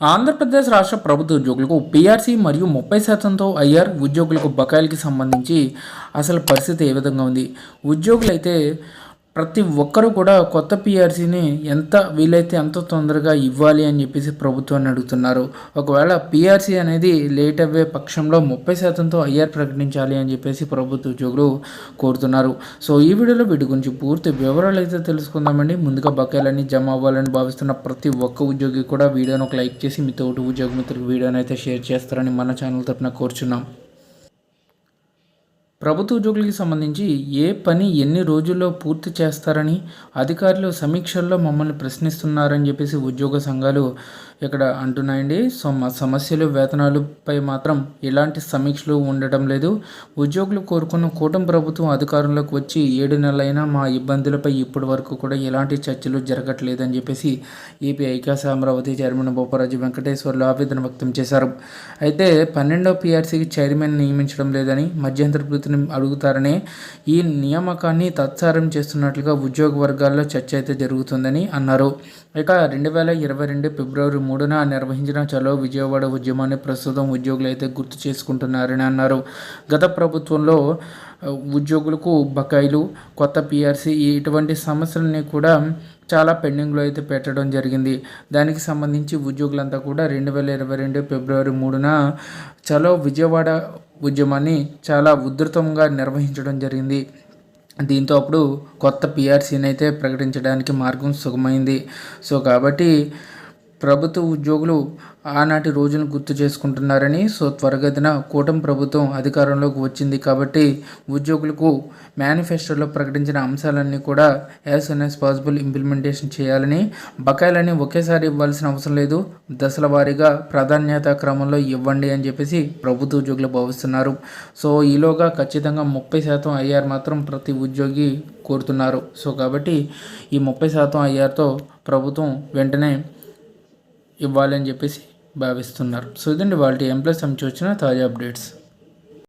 ఆంధ్రప్రదేశ్ రాష్ట్ర ప్రభుత్వ ఉద్యోగులకు పీఆర్సీ మరియు ముప్పై శాతంతో ఐఆర్ ఉద్యోగులకు బకాయిలకి సంబంధించి అసలు పరిస్థితి ఏ విధంగా ఉంది? ఉద్యోగులైతే ప్రతి ఒక్కరూ కూడా కొత్త పిఆర్సీని ఎంత వీలైతే అంత తొందరగా ఇవ్వాలి అని చెప్పేసి ప్రభుత్వాన్ని అడుగుతున్నారు. ఒకవేళ పిఆర్సీ అనేది లేట్ అయ్యే పక్షంలో ముప్పై శాతంతో ఐఆర్ ప్రకటించాలి అని చెప్పేసి ప్రభుత్వ ఉద్యోగులు కోరుతున్నారు. సో ఈ వీడియోలో వీటి గురించి పూర్తి వివరాలు అయితే తెలుసుకుందామండి. ముందుగా బకాయిలన్నీ జమ అవ్వాలని భావిస్తున్న ప్రతి ఒక్క ఉద్యోగి కూడా వీడియోను ఒక లైక్ చేసి మీ తోటి ఉద్యోగ మిత్రులకు వీడియోని అయితే షేర్ చేస్తారని మన ఛానల్ తరపున కోరుచున్నాం. ప్రభుత్వ ఉద్యోగులకి సంబంధించి ఏ పని ఎన్ని రోజుల్లో పూర్తి చేస్తారని అధికారులు సమీక్షల్లో మమ్మల్ని ప్రశ్నిస్తున్నారని చెప్పేసి ఉద్యోగ సంఘాలు ఇక్కడ అంటున్నాయండి. సో మా సమస్యలు వేతనాలపై మాత్రం ఎలాంటి సమీక్షలు ఉండటం లేదు. ఉద్యోగులు కోరుకున్న కూటమి ప్రభుత్వం అధికారంలోకి వచ్చి ఏడు నెలలైనా మా ఇబ్బందులపై ఇప్పటి వరకు కూడా ఎలాంటి చర్చలు జరగట్లేదని చెప్పేసి ఏపీ ఐకాస అమరావతి చైర్మన్ బొప్పరాజు వెంకటేశ్వర్లు ఆవేదన వ్యక్తం చేశారు. అయితే పన్నెండో పీఆర్సీకి చైర్మన్ నియమించడం లేదని మధ్యంతర వృత్తిని అడుగుతారని ఈ నియామకాన్ని తత్సారం చేస్తున్నట్లుగా ఉద్యోగ వర్గాల్లో చర్చ అయితే జరుగుతుందని అన్నారు. ఇక రెండు వేల ఇరవై రెండు ఫిబ్రవరి మూడున నిర్వహించిన చలో విజయవాడ ఉద్యమాన్ని ప్రస్తుతం ఉద్యోగులు అయితే గుర్తు చేసుకుంటున్నారని అన్నారు. గత ప్రభుత్వంలో ఉద్యోగులకు బకాయిలు కొత్త పిఆర్సీ ఇటువంటి సమస్యలని కూడా చాలా పెండింగ్లో అయితే పెట్టడం జరిగింది. దానికి సంబంధించి ఉద్యోగులంతా కూడా రెండు వేల ఇరవై రెండు ఫిబ్రవరి మూడున చలో విజయవాడ ఉద్యమాన్ని చాలా ఉధృతంగా నిర్వహించడం జరిగింది. దీంతో అప్పుడు కొత్త పిఆర్సీని అయితే ప్రకటించడానికి మార్గం సుగమైంది. సో కాబట్టి ప్రభుత్వ ఉద్యోగులు ఆనాటి రోజును గుర్తు చేసుకుంటున్నారని సో త్వరగతిన కూటమి ప్రభుత్వం అధికారంలోకి వచ్చింది కాబట్టి ఉద్యోగులకు మేనిఫెస్టోలో ప్రకటించిన అంశాలన్నీ కూడా as soon as possible implementation చేయాలని బకాయిలని ఒకేసారి ఇవ్వాల్సిన అవసరం లేదు. దశల వారీగా ప్రాధాన్యత క్రమంలో ఇవ్వండి అని చెప్పేసి ప్రభుత్వ ఉద్యోగులు భావిస్తున్నారు. సో ఈలోగా ఖచ్చితంగా ముప్పై శాతం ఐఆర్ మాత్రం ప్రతి ఉద్యోగి కోరుతున్నారు. సో కాబట్టి ఈ ముప్పై శాతం ఐఆర్తో ప్రభుత్వం వెంటనే ఇవ్వాలని చెప్పేసి భావిస్తున్నారు. సో ఇదండి వాళ్ళ ఎంప్లాయ్ సంబంధించి వచ్చిన తాజా అప్డేట్స్.